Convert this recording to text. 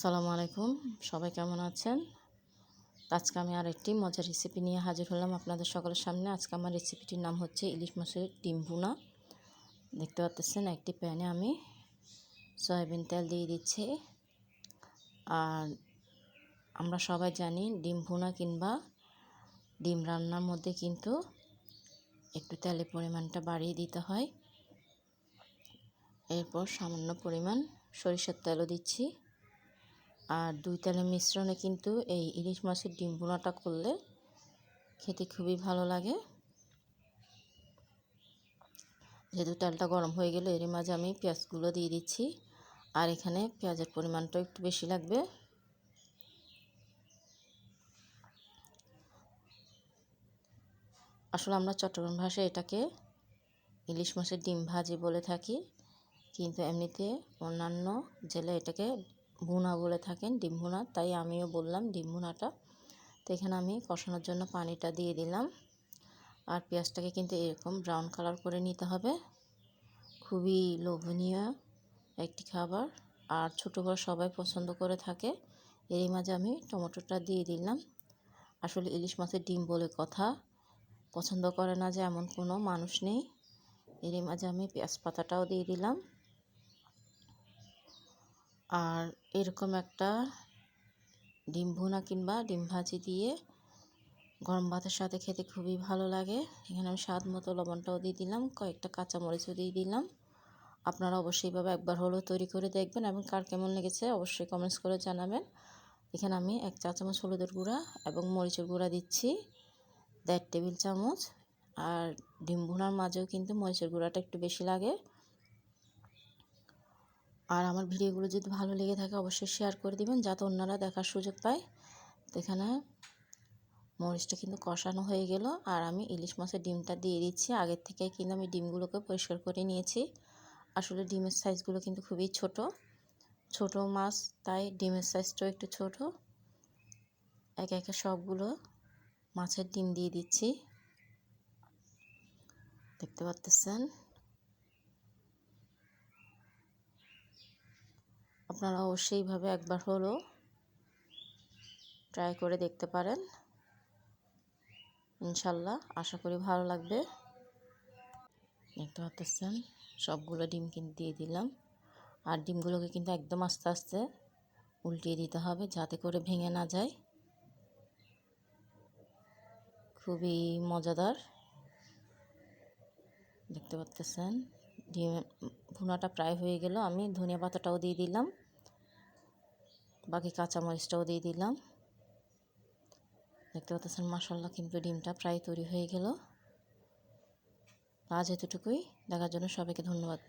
সালামু আলাইকুম। সবাই কেমন আছেন? আজকে আমি আর একটি মজার রেসিপি নিয়ে হাজির হলাম আপনাদের সকলের সামনে। আজকে আমার রেসিপিটির নাম হচ্ছে ইলিশ মাছের ডিম ভুনা। দেখতে পাচ্ছেন একটি প্যানে আমি সয়াবিন তেল দিয়ে দিচ্ছি। আর আমরা সবাই জানি ডিম ভুনা কিংবা ডিম রান্নার মধ্যে কিন্তু একটু তেলের পরিমাণটা বাড়িয়ে দিতে হয়। এরপর সামান্য পরিমাণ সরিষার তেলও দিচ্ছি। আর দুই তেলের মিশ্রণে কিন্তু এই ইলিশ মাছের ডিম বোনাটা করলে খেতে খুবই ভালো লাগে। যেহেতু তেলটা গরম হয়ে গেলে এর মাঝে আমি পেঁয়াজগুলো দিয়ে দিচ্ছি। আর এখানে পেঁয়াজের পরিমাণটাও একটু বেশি লাগবে। আসলে আমরা চট্টগ্রাম ভাষায় এটাকে ইলিশ মাছের ডিম ভাজি বলে থাকি। কিন্তু এমনিতে অন্যান্য জেলে এটাকে ভুনা বলে থাকেন, ডিম ভুনা। তাই আমিও বললাম ডিম ভুনাটা। তো এখানে আমি কষানোর জন্য পানিটা দিয়ে দিলাম। আর পেঁয়াজটাকে কিন্তু এরকম ব্রাউন কালার করে নিতে হবে। খুবই লোভনীয় একটি খাবার। আর ছোটো বড় সবাই পছন্দ করে থাকে। এরই মাঝে আমি টমেটোটা দিয়ে দিলাম। আসলে ইলিশ মাছের ডিম বলে কথা। পছন্দ করে না যে এমন কোনো মানুষ নেই। এরই মাঝে আমি পেঁয়াজ পাতাটাও দিয়ে দিলাম। আর এরকম একটা ডিম ভুনা কিংবা ডিম ভাজি দিয়ে গরম ভাতের সাথে খেতে খুবই ভালো লাগে। এখানে আমি স্বাদ মতো লবণটাও দিয়ে দিলাম, কয়েকটা কাঁচামরিচও দিয়ে দিলাম। আপনারা অবশ্যই ভাবে একবার হলেও তৈরি করে দেখবেন এবং কার কেমন লেগেছে অবশ্যই কমেন্টস করে জানাবেন। এখানে আমি এক চা চামচ হলুদের গুঁড়া এবং মরিচের গুঁড়া দিচ্ছি, দেড় টেবিল চামচ। আর ডিম ভুনার মাঝেও কিন্তু মরিচের গুঁড়াটা একটু বেশি লাগে। আর আমার ভিডিওগুলো যদি ভালো লেগে থাকে অবশ্যই শেয়ার করে দিবেন, যাতে অন্যরা দেখার সুযোগ পায়। তো এখানে মরিচটা কিন্তু কষানো হয়ে গেল, আর আমি ইলিশ মাছের ডিমটা দিয়ে দিচ্ছি। আগের থেকে কিন্তু আমি ডিমগুলোকে পরিষ্কার করে নিয়েছি। আসলে ডিমের সাইজগুলো কিন্তু খুবই ছোট। ছোট মাছ, তাই ডিমের সাইজটাও একটু ছোট। একে একে সবগুলো মাছের ডিম দিয়ে দিচ্ছি। দেখতে পাচ্তেছেন আপনারা অবশ্যই এইভাবে একবার হলো ট্রাই করে দেখতে পারেন। ইনশাল্লাহ, আশা করি ভালো লাগবে। দেখতে পাচ্ছেন, সবগুলো ডিম কিন্তু দিয়ে দিলাম। আর ডিমগুলোকে কিন্তু একদম আস্তে আস্তে উল্টিয়ে দিতে হবে যাতে করে ভেঙে না যায়। খুবই মজাদার। দেখতে পাচ্ছেন ডিম ভুনাটা প্রায় হয়ে গেল, আমি ধনিয়া পাতাটাও দিয়ে দিলাম, বাকি কাঁচামরিচটাও দিয়ে দিলাম। দেখতে পাচ্ছেন মশাল্লা কিন্তু ডিমটা প্রায় তৈরি হয়ে গেল। আজ এতটুকুই, দেখার জন্য সবাইকে ধন্যবাদ।